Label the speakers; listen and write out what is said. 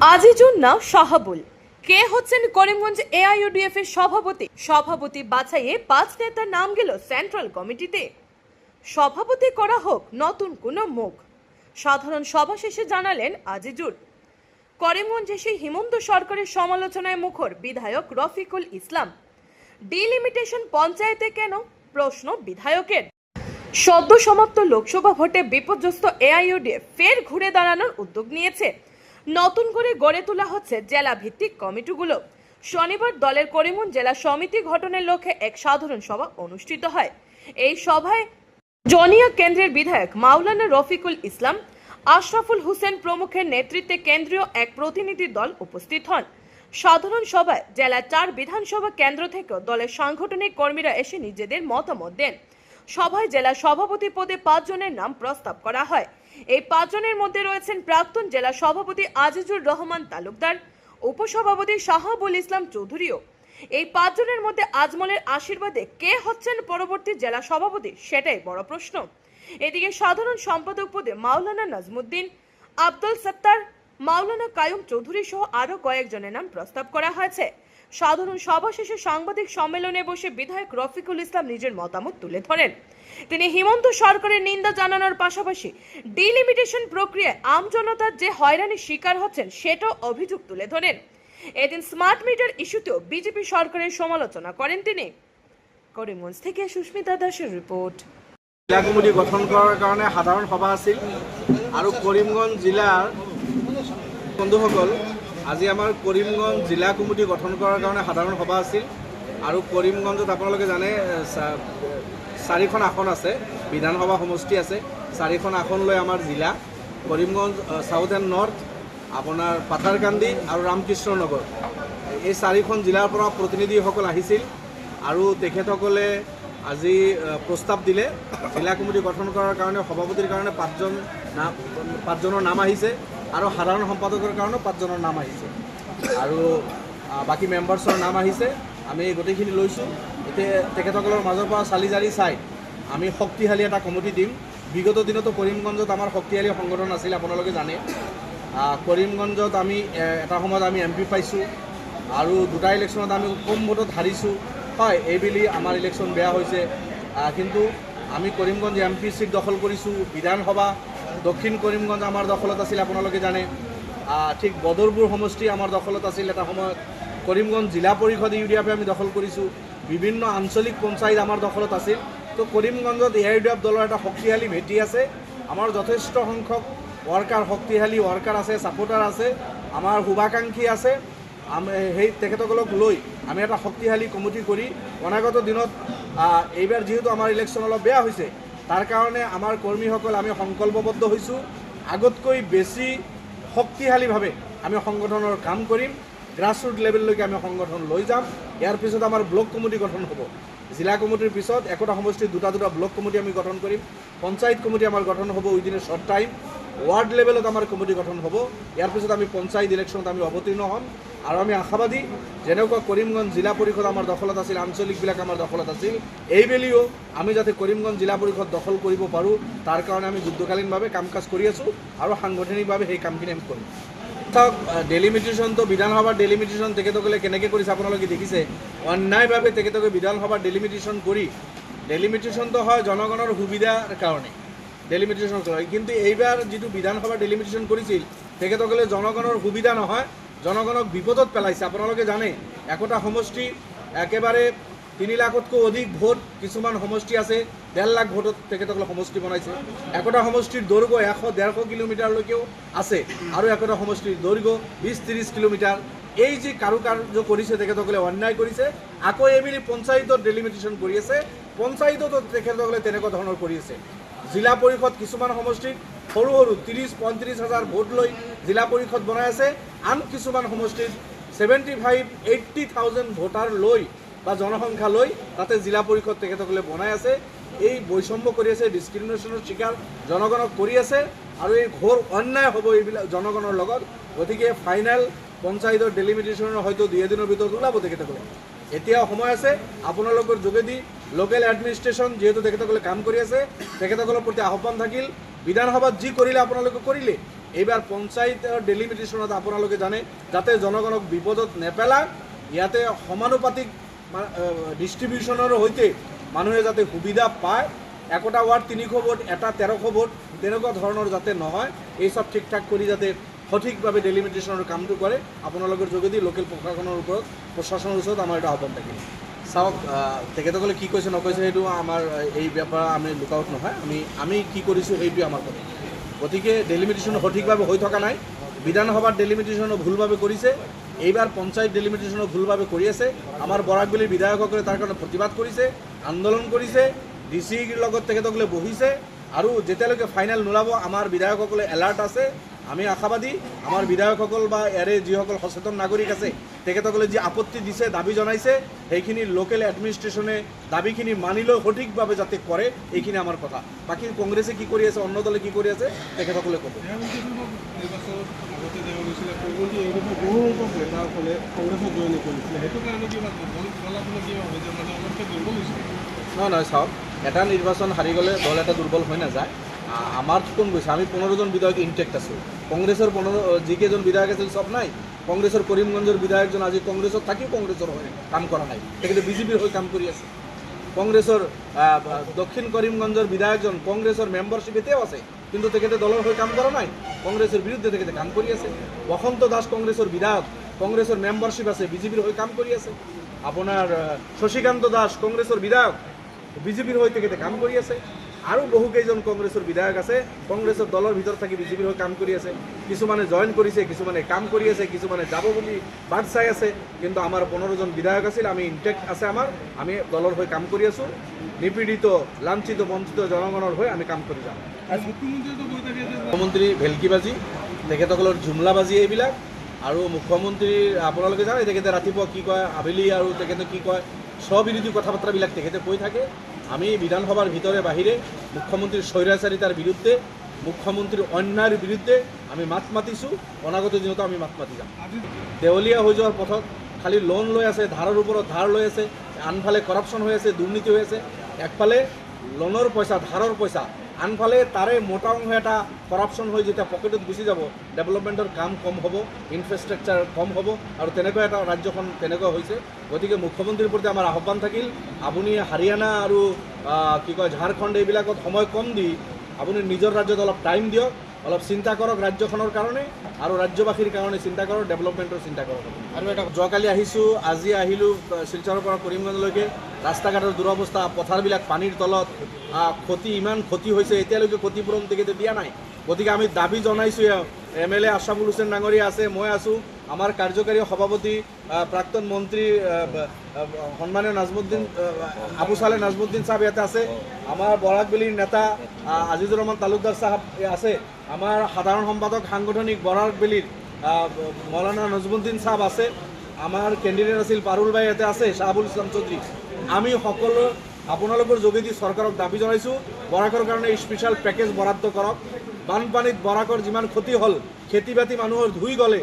Speaker 1: আজিজুন্না শাহাবুল। কে হচ্ছেন করিমগঞ্জ এআইইউডিএফ এর সভাপতি? সভাপতি বাছাইয়ে পাঁচ নেতার নাম গেল সেন্ট্রাল কমিটিতে। সভাপতি করা হোক, নতুন কোনো মুখ। সাধারণ সভা শেষে জানালেন আজিজুর করিমগঞ্জ এসে হিমন্ত সরকারের সমালোচনায় মুখর বিধায়ক রফিকুল ইসলাম। ডিলিমিটেশন পঞ্চায়েতে কেন? প্রশ্ন বিধায়কের। সদ্য সমাপ্ত লোকসভা ভোটে বিপর্যস্ত এআইইউডিএফ ফের ঘুরে দাঁড়ানোর উদ্যোগ নিয়েছে। নতুন করে গড়ে তোলা হচ্ছে জেলা ভিত্তিক কমিটিগুলো। শনিবার দলের করিমগঞ্জ জেলা সমিতি গঠনের লক্ষ্যে এক সাধারণ সভা অনুষ্ঠিত হয়। এই সভায় জনিয়া কেন্দ্রের বিধায়ক মাওলানা রফিকুল ইসলাম, আশরাফুল হোসেন প্রমুখের নেতৃত্বে কেন্দ্রীয় এক প্রতিনিধি দল উপস্থিত হন। সাধারণ সভায় জেলা চার বিধানসভা কেন্দ্র থেকেও দলের সাংগঠনিক কর্মীরা এসে নিজেদের মতামত দেন। সভায় জেলা সভাপতি পদে পাঁচজনের নাম প্রস্তাব করা হয়। এই পাঁচজনের মধ্যে রয়েছেন প্রাক্তন জেলা সভাপতি আজিজুর রহমান তালুকদার, উপসভাপতি শাহাবুল ইসলাম চৌধুরীও। এই পাঁচজনের মধ্যে আজমলের আশীর্বাদে কে হচ্ছেন পরবর্তী জেলা সভাপতি সেটাই বড় প্রশ্ন। এদিকে সাধারণ সম্পাদক পদে মাওলানা নাজমুদ্দিন, আব্দুল সত্তার, মাওলানা কায়ুম চৌধুরী সহ আরও কয়েকজনের নাম প্রস্তাব করা হয়েছে। সাধারণ সভা শেষে সাংবাদিক সম্মেলনে বসে বিধায়ক রফিকুল ইসলাম নিজের মতামত তুলে ধরেন। তিনি হিমন্ত সরকারের নিন্দা জানানোর পাশাপাশি ডিলিমিটেশন প্রক্রিয়ায় আমজনতার যে হয়রানির শিকার হচ্ছেন, সেটাও অভিযোগ তুলে ধরেন। এদিন স্মার্ট মিটার ইস্যুতেও বিজেপি সরকারের সমালোচনা করেন তিনি। করিমগঞ্জ থেকে সুস্মিতা দাসের রিপোর্ট।
Speaker 2: জিলা কমিটি গঠন করার কাৰণে সাধাৰণ সভা আছিল। আৰু কৰিমগঞ্জ জিলাৰ বন্ধুসকল আজি আমাৰ কৰিমগঞ্জ জিলা কমিটি গঠন কৰাৰ কাৰণে সাধাৰণ সভা আছিল। আৰু কৰিমগঞ্জত আপোনালোকে জানে চাৰিখন আসন আছে, বিধানসভা সমষ্টি আছে। চাৰিখন আসন লৈ আমাৰ জিলা কৰিমগঞ্জ চাউথ এণ্ড নৰ্থ আপোনাৰ পাথাৰকান্দি আৰু ৰামকৃষ্ণ নগৰ। এই চাৰিখন জিলাৰ পৰা প্ৰতিনিধিসকল আহিছিল আৰু তেখেতসকলে আজি প্ৰস্তাৱ দিলে। জিলা কমিটি গঠন কৰাৰ কাৰণে, সভাপতিৰ কাৰণে পাঁচজন নাম, পাঁচজনৰ নাম আহিছে। আৰু সাধাৰণ সম্পাদকৰ কাৰণেও পাঁচজনৰ নাম আহিছে। আৰু বাকী মেম্বাৰ্ছৰ নাম আহিছে। আমি গোটেইখিনি লৈছোঁ। এতিয়া তেখেতসকলৰ মাজৰ পৰা চালি জাৰি চাই আমি শক্তিশালী এটা কমিটি দিম। বিগত দিনতো কৰিমগঞ্জত আমাৰ শক্তিশালী সংগঠন আছিল, আপোনালোকে জানে কৰিমগঞ্জত আমি এটা সময়ত আমি এম পি পাইছোঁ। আৰু দুটা ইলেকশ্যনত আমি কম ভোটত হাৰিছোঁ। হয়, এইবেলি আমাৰ ইলেকশ্যন বেয়া হৈছে। কিন্তু আমি কৰিমগঞ্জ এম পি চিট দখল কৰিছোঁ। বিধানসভা দক্ষিণ কৰিমগঞ্জ আমাৰ দখলত আছিল, আপোনালোকে জানে। ঠিক বদৰপুৰ সমষ্টি আমাৰ দখলত আছিল, এটা সময়ত কৰিমগঞ্জ জিলা পৰিষদ ইউ আমি দখল কৰিছোঁ। বিভিন্ন আঞ্চলিক পঞ্চায়ত আমাৰ দখলত আছিল। তো কৰিমগঞ্জত এ আই ডি এফ দলৰ এটা শক্তিশালী ভেটি আছে। আমাৰ যথেষ্ট সংখ্যক ৱৰ্কাৰ শক্তিশালী ৱৰ্কাৰ আছে ছাপোৰ্টাৰ আছে, আমাৰ শুভাকাংক্ষী আছে। সেই তেখেতসকলক লৈ আমি এটা শক্তিশালী কমিটি কৰি অনাগত দিনত এইবাৰ যিহেতু আমাৰ ইলেকশ্যন অলপ বেয়া হৈছে তাৰ কাৰণে আমাৰ কৰ্মীসকল, আমি সংকল্পবদ্ধ হৈছোঁ। আগতকৈ বেছি শক্তিশালীভাৱে আমি সংগঠনৰ কাম কৰিম। গ্ৰাছৰুট লেভেললৈকে আমি সংগঠন লৈ যাম। ইয়াৰ পিছত আমাৰ ব্লক কমিটি গঠন হ'ব। জিলা কমিটিৰ পিছত একোটা সমষ্টিত দুটা দুটা ব্লক কমিটি আমি গঠন কৰিম। পঞ্চায়ত কমিটি আমাৰ গঠন হ'ব within a short time ward লেভেলত আমাৰ কমিটি গঠন হ'ব। ইয়াৰ পিছত আমি পঞ্চায়ত ইলেকশ্যনত আমি অৱতীৰ্ণ হ'ম। আৰু আমি আশাবাদী যেনেকুৱা কৰিমগঞ্জ জিলা পৰিষদ আমাৰ দখলত আছিল, আঞ্চলিকবিলাক আমাৰ দখলত আছিল এইবেলিও আমি যাতে কৰিমগঞ্জ জিলা পৰিষদ দখল কৰিব পাৰোঁ, তাৰ কাৰণে আমি যুদ্ধকালীনভাৱে কাম কাজ কৰি আছোঁ আৰু সাংগঠনিকভাৱে সেই কামখিনি আমি কৰিম। চাওক ডেলিমিটেশ্যনটো বিধানসভাৰ ডেলিমিটেশ্যন তেখেতসকলে কেনেকৈ কৰিছে আপোনালোকে দেখিছে? অন্যায়ভাৱে তেখেতসকলে বিধানসভাৰ ডেলিমিটেশ্যন কৰি ডেলিমিটেশ্যনটো হয় জনগণৰ সুবিধাৰ কাৰণে। ডেলিমিটেশ্যন কৰে কিন্তু এইবাৰ যিটো বিধানসভাৰ ডেলিমিটেশ্যন কৰিছিল, তেখেতসকলে জনগণৰ সুবিধা নহয় জনগণক বিপদত পেলাইছে, আপোনালোকে জানে। একোটা সমষ্টি, একেবাৰে তিনি লাখতকৈ অধিক ভোট কিছুমান সমষ্টি আছে ডেৰ লাখ ভোটত তেখেতসকলে সমষ্টি বনাইছে। একোটা সমষ্টিৰ দৈৰ্ঘ্য এশ ডেৰশ কিলোমিটাৰলৈকেও আছে, আৰু একোটা সমষ্টিৰ দৈৰ্ঘ্য বিছ ত্ৰিছ কিলোমিটাৰ। এই যি কাৰুকাৰ্য কৰিছে, তেখেতসকলে অন্যায় কৰিছে, আকৌ এইবেলি পঞ্চায়তত ডেলিমিটেশ্যন কৰি আছে, পঞ্চায়ততো তেখেতসকলে তেনেকুৱা ধৰণৰ কৰি আছে। জিলা পৰিষদ কিছুমান সমষ্টিত সৰু সৰু ত্ৰিছ পঁয়ত্ৰিছ হাজাৰ ভোট লৈ জিলা পৰিষদ বনাই আছে। আন কিছুমান সমষ্টিত seventy five eighty thousand voter লৈ বা জনসংখ্যা লৈ তাতে জিলা পৰিষদ তেখেতসকলে বনাই আছে। এই বৈষম্য কৰি আছে ডিছক্ৰিমিনেশ্যনৰ চিকাৰ জনগণক কৰি আছে আৰু এই ঘোৰ অন্যায় হ'ব এইবিলাক জনগণৰ লগত। গতিকে ফাইনেল পঞ্চায়তৰ ডেলিমিটেশ্যনৰ হয়তো দুই এদিনৰ ভিতৰত ওলাব তেখেতসকলে। এতিয়া সময় আছে, আপোনালোকৰ যোগেদি লোকেল এডমিনিষ্ট্ৰেশ্যন যিহেতু তেখেতসকলে কাম কৰি আছে, তেখেতসকলৰ প্ৰতি আহ্বান থাকিল। বিধানসভাত যি কৰিলে আপোনালোকে কৰিলে, এইবাৰ পঞ্চায়তৰ ডেলিমিটেশ্যনত আপোনালোকে জানে, যাতে জনগণক বিপদত নেপেলায় ইয়াতে সমানুপাতিক ডিষ্ট্ৰিবিউশ্যনৰ সৈতে মানুহে যাতে সুবিধা পায়, একোটা ৱাৰ্ড তিনিশ ভোট, এটা তেৰশ ভোট, তেনেকুৱা ধৰণৰ যাতে নহয়, এই চব ঠিক ঠাক কৰি যাতে সঠিকভাৱে ডেলিমিটেশ্যনৰ কামটো কৰে, আপোনালোকৰ যোগেদি লোকেল প্ৰশাসনৰ ওপৰত, প্ৰশাসনৰ ওচৰত আমাৰ এটা আহ্বান থাকিল। চাওক তেখেতসকলে কি কৈছে, নকৈছে সেইটো আমাৰ এই ব্যাপাৰ আমি লুকআউট নহয়। আমি আমি কি কৰিছোঁ সেইটোৱে আমাৰ কথা। গতিকে ডেলিমিটেশ্যন সঠিকভাৱে হৈ থকা নাই। বিধানসভাত ডেলিমিটেশ্যনো ভুলভাৱে কৰিছে। এইবাৰ পঞ্চায়ত ডেলিমিটেশ্যনো ভুলভাৱে কৰি আছে। আমাৰ বৰাকবেলীৰ বিধায়কসকলে তাৰ কাৰণে প্ৰতিবাদ কৰিছে, আন্দোলন কৰিছে ডি চিৰ লগত তেখেতসকলে বহিছে। আৰু যেতিয়ালৈকে ফাইনেল নোলাব, আমাৰ বিধায়কসকলে এলাৰ্ট আছে। আমি আশাবাদী আমাৰ বিধায়কসকল বা ইয়াৰে যিসকল সচেতন নাগৰিক আছে, তেখেতসকলে যি আপত্তি দিছে, দাবি জনাইছে, সেইখিনি লোকেল এডমিনিষ্ট্ৰেশ্যনে দাবীখিনি মানি লৈ সঠিকভাৱে যাতে কৰে, এইখিনি আমাৰ কথা। বাকী কংগ্ৰেছে কি কৰি আছে, অন্য দলে কি কৰি আছে, তেখেতসকলে ক'ব। নহয় নহয় চাওক, এটা নিৰ্বাচন হাৰি গ'লে দল এটা দুৰ্বল হৈ নাযায়। আ- আমাৰ কোন গৈছে আমি পোন্ধৰজন বিধায়ক ইনটেক্ট আছোঁ কংগ্ৰেছৰ পোন্ধৰ যিকেইজন বিধায়ক আছিল চব নাই। কংগ্ৰেছৰ কৰিমগঞ্জৰ বিধায়কজন আজি কংগ্ৰেছত থাকিও কংগ্ৰেছৰ হৈ কাম কৰা নাই। তেখেতে বিজেপিৰ হৈ কাম কৰি আছে। কংগ্ৰেছৰ দক্ষিণ কৰিমগঞ্জৰ বিধায়কজন কংগ্ৰেছৰ মেম্বাৰশ্বিপ এতিয়াও আছে। কিন্তু তেখেতে দলৰ হৈ কাম কৰা নাই। কংগ্ৰেছৰ বিৰুদ্ধে তেখেতে কাম কৰি আছে। বসন্ত দাস কংগ্ৰেছৰ বিধায়ক কংগ্ৰেছৰ মেম্বাৰশ্বিপ আছে বিজেপিৰ হৈ কাম কৰি আছে। আপোনাৰ শশীকান্ত দাস কংগ্ৰেছৰ বিধায়ক বিজেপিৰ হৈ তেখেতে কাম কৰি আছে। আৰু বহুকেইজন কংগ্ৰেছৰ বিধায়ক আছে। কংগ্ৰেছৰ দলৰ ভিতৰত থাকি বিজেপিৰ হৈ কাম কৰি আছে। কিছুমানে জইন কৰিছে কিছুমানে কাম কৰি আছে কিছুমানে যাব বুলি বাট চাই আছে। কিন্তু আমাৰ পোন্ধৰজন বিধায়ক আছিল আমি ইনটেক্ট আছে আমাৰ। আমি দলৰ হৈ কাম কৰি আছোঁ। নিপীড়িত লাঞ্ছিত বঞ্চিত জনগণৰ হৈ আমি কাম কৰি যাম। মুখ্যমন্ত্ৰী ভেলকিবাজি তেখেতসকলৰ ঝুমলাবাজি এইবিলাক। আৰু মুখ্যমন্ত্ৰী আপোনালোকে জানে তেখেতে ৰাতিপুৱা কি কয় আবেলি আৰু তেখেতে কি কয় স্ববিৰোধী কথা বাৰ্তাবিলাক তেখেতে কৈ থাকে। আমি বিধানসভাৰ ভিতৰে বাহিৰে মুখ্যমন্ত্ৰীৰ স্বৈৰাচাৰিতাৰ বিৰুদ্ধে মুখ্যমন্ত্ৰীৰ অন্যায়ৰ বিৰুদ্ধে আমি মাত মাতিছোঁ, অনাগত দিনতো আমি মাত মাতি যাম দেৱলীয়া হৈ যোৱাৰ পথত খালি লোন লৈ আছে, ধাৰৰ ওপৰত ধাৰ লৈ আছে, আনফালে কৰাপশ্যন হৈ আছে, দুৰ্নীতি হৈ আছে, একফালে লোনৰ পইচা, ধাৰৰ পইচা আনফালে তাৰে মোটা অংশ এটা কৰাপশ্যন হৈ যেতিয়া পকেটত গুচি যাব ডেভেলপমেণ্টৰ কাম কম হ'ব ইনফ্ৰাষ্ট্ৰাকচাৰ কম হ'ব আৰু তেনেকুৱা এটা ৰাজ্যখন তেনেকুৱা হৈছে। গতিকে মুখ্যমন্ত্ৰীৰ প্ৰতি আমাৰ আহ্বান থাকিল আপুনি হাৰিয়ানা আৰু কি কয় ঝাৰখণ্ড এইবিলাকত সময় কম দি আপুনি নিজৰ ৰাজ্যত অলপ টাইম দিয়ক অলপ চিন্তা কৰক ৰাজ্যখনৰ কাৰণে আৰু ৰাজ্যবাসীৰ কাৰণে চিন্তা কৰক ডেভেলপমেণ্টৰ চিন্তা কৰক। আৰু এটা যোৱাকালি আহিছোঁ আজি আহিলোঁ আহ, শিলচৰৰ পৰা কৰিমগঞ্জলৈকে ৰাস্তা ঘাটৰ দুৰৱস্থা পথাৰবিলাক পানীৰ তলত ক্ষতি, ইমান ক্ষতি হৈছে, এতিয়ালৈকে ক্ষতিপূৰণ তেখেতে দিয়া নাই। গতিকে আমি দাবি জনাইছোঁ এম এল এ আছামুল হুছেইন ডাঙৰীয়া আছে, মই আছোঁ। আমাৰ কাৰ্যকাৰী সভাপতি প্ৰাক্তন মন্ত্ৰী সন্মানীয় নাজমুদ্দিন আবু চালে নাজমুদ্দিন চাহাব ইয়াতে আছে। আমাৰ বৰাকবেলীৰ নেতা আজিজুৰ ৰহমান তালুকদাৰ চাহাব আছে। আমাৰ সাধাৰণ সম্পাদক সাংগঠনিক বৰাকবেলীৰ মৌলানা নজমুদ্দিন চাহাব আছে। আমাৰ কেণ্ডিডেট আছিল পাৰুল বাই ইয়াতে আছে, শ্বাহাবুল ইছলাম চৌধুৰী। আমি সকলো আপোনালোকৰ যোগেদি চৰকাৰক দাবি জনাইছোঁ, বৰাকৰ কাৰণে স্পেচিয়েল পেকেজ বরাদ্দ কৰক। বানপানীত বৰাকৰ যিমান ক্ষতি হ'ল খেতি বাতি মানুহৰ ধুই গ'লে